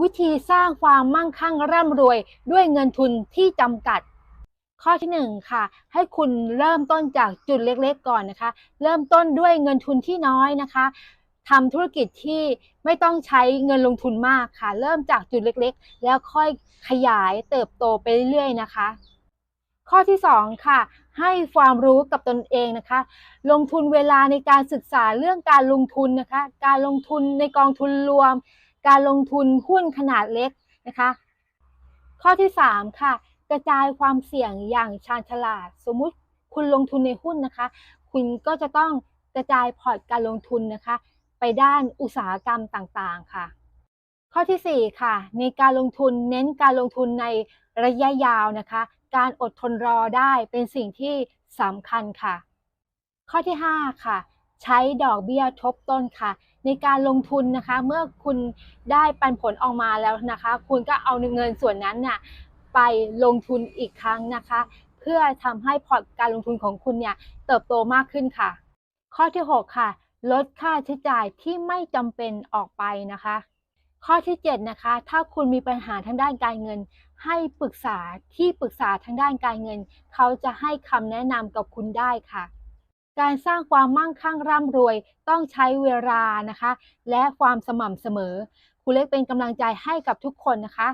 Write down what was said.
วิธีสร้างความมั่งคั่งร่ำรวยด้วยเงินทุนที่จำกัด ข้อที่หนึ่งค่ะ ให้คุณเริ่มต้นจากจุดเล็กๆ ก่อนนะคะ เริ่มต้นด้วยเงินทุนที่น้อยนะคะทำธุรกิจที่ไม่ต้องใช้เงินลงทุนมากค่ะ เริ่มจากจุดเล็กๆ แล้วค่อยขยายเติบโตไปเรื่อยๆ นะคะ ข้อที่สองค่ะ ให้ความรู้กับตนเองนะคะ ลงทุนเวลาในการศึกษาเรื่องการลงทุนนะคะ การลงทุนในกองทุนรวม การลงทุนหุ้นขนาดเล็กนะคะ ข้อที่สามค่ะ กระจายความเสี่ยงอย่างชาญฉลาด สมมุติคุณลงทุนในหุ้นนะคะ คุณก็จะต้องกระจายพอร์ตการลงทุนนะคะ ไปด้านอุตสาหกรรมต่างๆค่ะ ข้อที่ 4 ค่ะ ในการลงทุนเน้นการลงทุนในระยะยาวนะคะ การอดทนรอได้เป็นสิ่งที่สำคัญค่ะ ข้อที่ 5 ค่ะ ใช้ดอกเบี้ยทบต้นค่ะ ในการลงทุนนะคะ เมื่อคุณได้ปันผลออกมาแล้วนะคะ คุณก็เอาเงินส่วนนั้นน่ะไปลงทุนอีกครั้งนะคะ เพื่อทำให้พอร์ตการลงทุนของคุณเนี่ยเติบโตมากขึ้นค่ะ ข้อที่ 6 ค่ะลดค่าใช้จ่ายที่ไม่จำเป็นออกไปนะคะ ข้อที่ 7 นะคะ ถ้าคุณมีปัญหาทางด้านการเงิน ให้ปรึกษาที่ปรึกษาทางด้านการเงิน เขาจะให้คำแนะนำกับคุณได้ค่ะ การสร้างความมั่งคั่งร่ำรวยต้องใช้เวลานะคะ และความสม่ำเสมอคุณเล็กเป็นกำลังใจให้กับทุกคนนะคะ